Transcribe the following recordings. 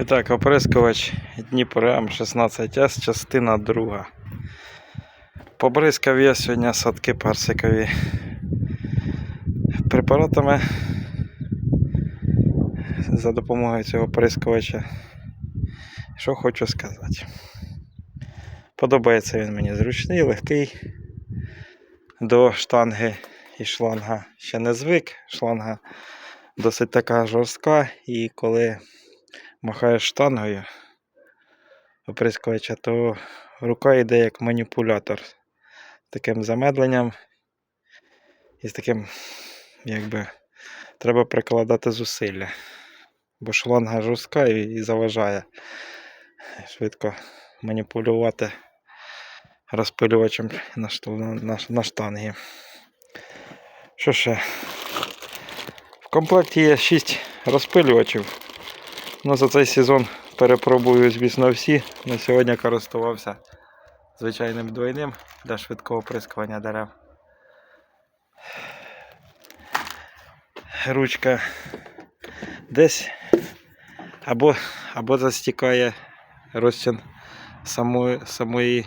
І так, оприскувач Дніпро М16С, частина друга. Побризкав я сьогодні садки персикові препаратами за допомогою цього оприскувача. Що хочу сказати. Подобається він мені зручний, легкий. До штанги і шланга ще не звик. Шланга досить така жорстка, і коли махаєш штангою оприскувача, то рука йде як маніпулятор. З таким замедленням і з таким, якби, треба прикладати зусилля. Бо шланга жорстка і, заважає швидко маніпулювати розпилювачем на штанги. Що ще? В комплекті є 6 розпилювачів. Ну, за цей сезон перепробую, звісно, всі. На сьогодні користувався звичайним двойним для швидкого оприскування дерев. Ручка десь або, або застікає розчин самої, самої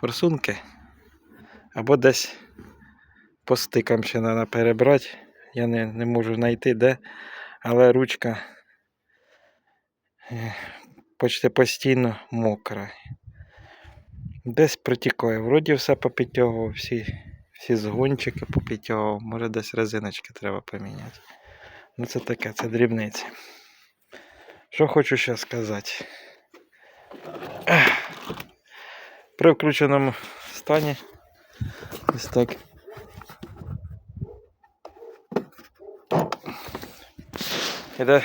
форсунки, або десь по стикам ще треба перебрати. Я не, не можу знайти де, але ручка почти постійно мокра. Десь протікає. Вроді все попідтягував, всі, всі згончики попідтягував. Може десь резиночки треба поміняти. Ну це таке, це дрібниці. Що хочу ще сказати. При включеному стані ось так. Іде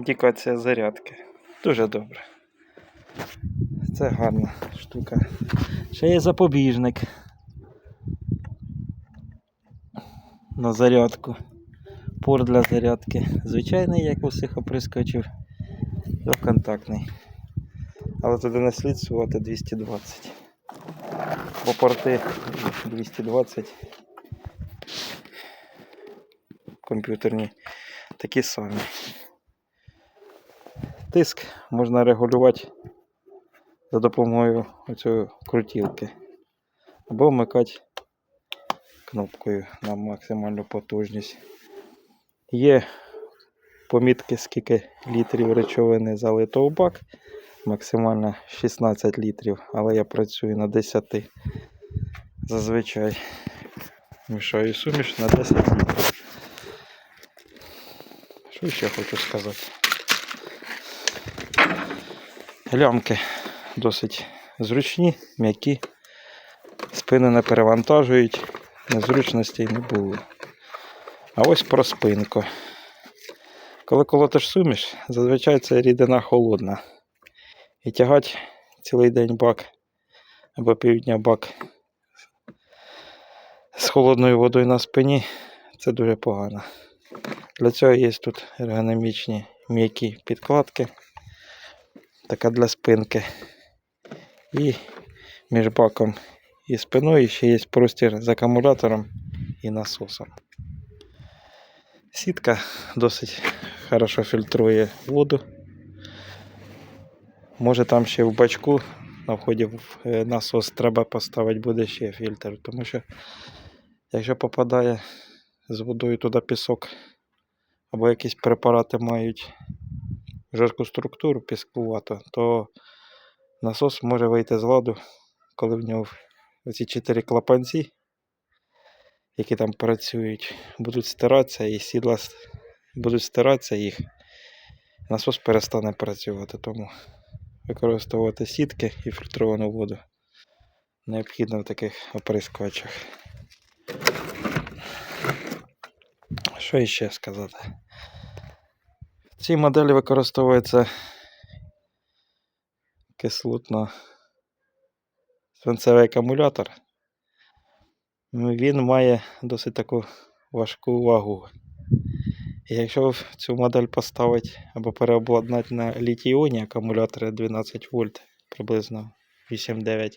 індикація зарядки. Дуже добре. Це гарна штука. Ще є запобіжник на зарядку. Порт для зарядки. Звичайний, як у всіх оприскувачів, двоконтактний. Але туди не слід сувати 220. Бо порти 220 комп'ютерні такі самі. Тиск можна регулювати за допомогою оцієї крутілки. Або вмикати кнопкою на максимальну потужність. Є помітки, скільки літрів речовини залито в бак. Максимально 16 літрів, але я працюю на 10. Зазвичай мішаю суміш на 10 літрів. Що ще хочу сказати? Лямки досить зручні, м'які, спини не перевантажують, незручностей не було. А ось про спинку. Коли колотиш суміш, зазвичай це рідина холодна. І тягати цілий день бак або півдня бак з холодною водою на спині це дуже погано. Для цього є тут ергономічні м'які підкладки. Така для спинки. І між баком і спиною ще є простір з акумулятором і насосом. Сітка досить хорошо фільтрує воду. Може там ще в бачку на вході в е, насос треба поставити буде ще фільтр, тому що якщо попадає з водою туди пісок або якісь препарати мають жорстку структуру піскувато, то насос може вийти з ладу, коли в нього оці чотири клапанці, які там працюють, будуть стиратися і сідла будуть стиратися їх, насос перестане працювати. Тому використовувати сітки і фільтровану воду необхідно в таких оприскувачах. Що іще сказати? В цій моделі використовується кислотно свинцевий акумулятор. Він має досить таку важку вагу. І якщо цю модель поставити або переобладнати на літій-іонні акумулятори 12 вольт, приблизно 8-9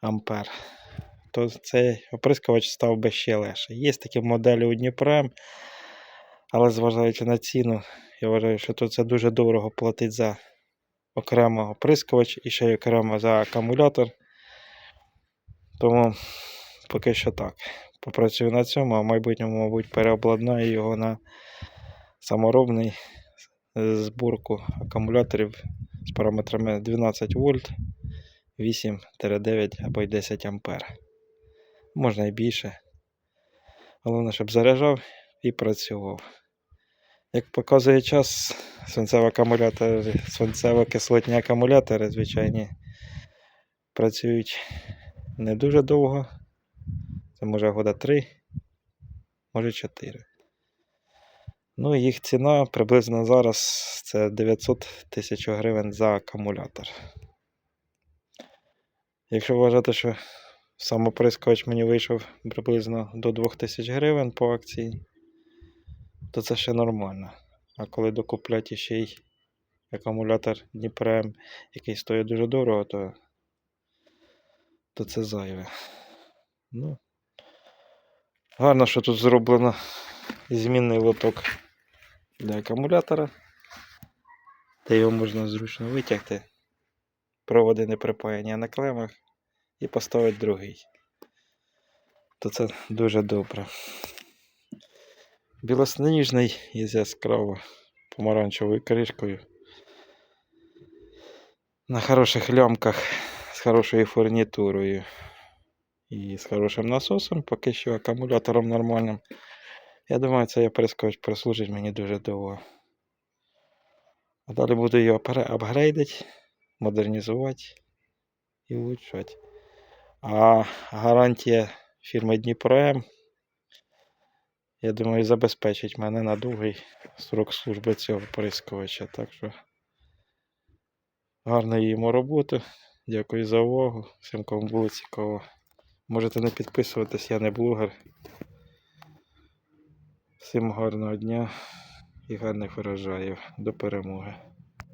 ампер, то цей оприскувач став би ще легше. Є такі моделі у Дніпрем, Але зважаючи на ціну, я вважаю, що тут це дуже дорого платить за окремо оприскувач і ще й окремо за акумулятор. Тому поки що так. Попрацюю на цьому, а в майбутньому, мабуть, переобладнаю його на саморобний зборку акумуляторів з параметрами 12 вольт, 8-9 або й 10 ампер. Можна і більше. Головне, щоб заряджав і працював. Як показує час, свинцеві акумулятори, свинцево-кислотні акумулятори, звичайні, працюють не дуже довго. Це може года 3, може 4. Ну, їх ціна приблизно зараз це 900 тисяч гривень за акумулятор. Якщо вважати, що самоприскувач мені вийшов приблизно до 2000 гривень по акції, то це ще нормально. А коли докуплять іще й акумулятор Дніпрем, який стоїть дуже дорого, то, то це зайве. Ну, гарно, що тут зроблено змінний лоток для акумулятора. Де його можна зручно витягти. Проводи не на клемах і поставити другий. То це дуже добре. Білосніжний із яскраво помаранчевою кришкою. На хороших лямках з хорошою фурнітурою і з хорошим насосом, поки що акумулятором нормальним. Я думаю, цей прискоч прослужить мені дуже довго. А далі буду його апгрейдити, модернізувати і улучшати. А гарантія фірми Дніпро-М, я думаю, забезпечить мене на довгий срок служби цього прискувача. Так що гарної йому роботи. Дякую за увагу. Всім кому було цікаво. Можете не підписуватись, я не блогер. Всім гарного дня і гарних врожаїв. До перемоги.